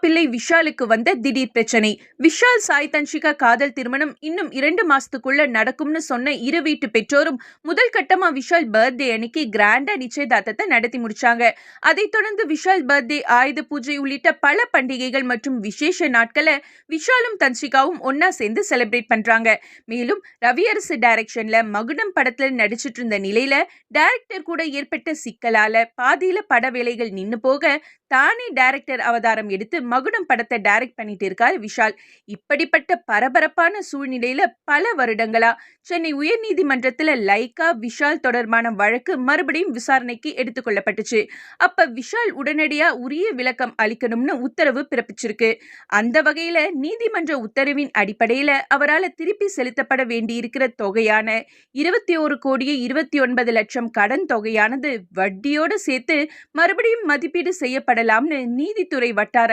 பிள்ளை விஷாலுக்கு வந்த திடீர் பிரச்சனை. விஷால் சாய் தன்ஷிகா காதல் திருமணம் இன்னும் இரண்டு மாசத்துக்குள்ள நடக்கும்னு சொன்ன இரு வீட்டு பெற்றோரும் முதல் கட்டமா விஷால் பர்த்டே அன்னைக்கு கிராண்டா நிச்சயதார்த்தத்தை நடத்தி முடிச்சாங்க. அதைத் தொடர்ந்து விஷால் பர்த்டே ஆயுத பூஜை உள்ளிட்ட பல பண்டிகைகள் மற்றும் விசேஷ நாட்களை விஷாலும் தன்ஷிகாவும் ஒன்னா சேர்ந்து செலிப்ரேட் பண்றாங்க. மேலும் ரவியரசு டைரக்ஷன்ல மகுடம் படத்துல நடிச்சிட்டு இருந்த நிலையில டைரக்டர் கூட ஏற்பட்ட சிக்கலால பாதியில பட வேலைகள் நின்னு போக தானே டைரக்டர் அவதாரம் எடுத்து மகுடம் படத்தை டைரக்ட் பண்ணிட்டு இருக்கார் விஷால். இப்படிப்பட்ட பரபரப்பான சூழ்நிலையில பல வருடங்களா சென்னை உயர்நீதிமன்றத்தில் லைகா விஷால் தொடர்பான வழக்கு மறுபடியும் விசாரணைக்கு எடுத்துக்கொள்ளப்பட்டுச்சு அப்ப விஷால் உடனடியா உரிய விளக்கம் அளிக்கணும்னு உத்தரவு பிறப்பிச்சிருக்கு. அந்த வகையில நீதிமன்ற உத்தரவின் அடிப்படையில அவரால் திருப்பி செலுத்தப்பட வேண்டியிருக்கிற தொகையான இருபத்தி ஒரு கோடியே இருபத்தி ஒன்பது லட்சம் கடன் தொகையானது வட்டியோடு சேர்த்து மறுபடியும் மதிப்பீடு செய்யப்படலாம்னு நீதித்துறை வட்டார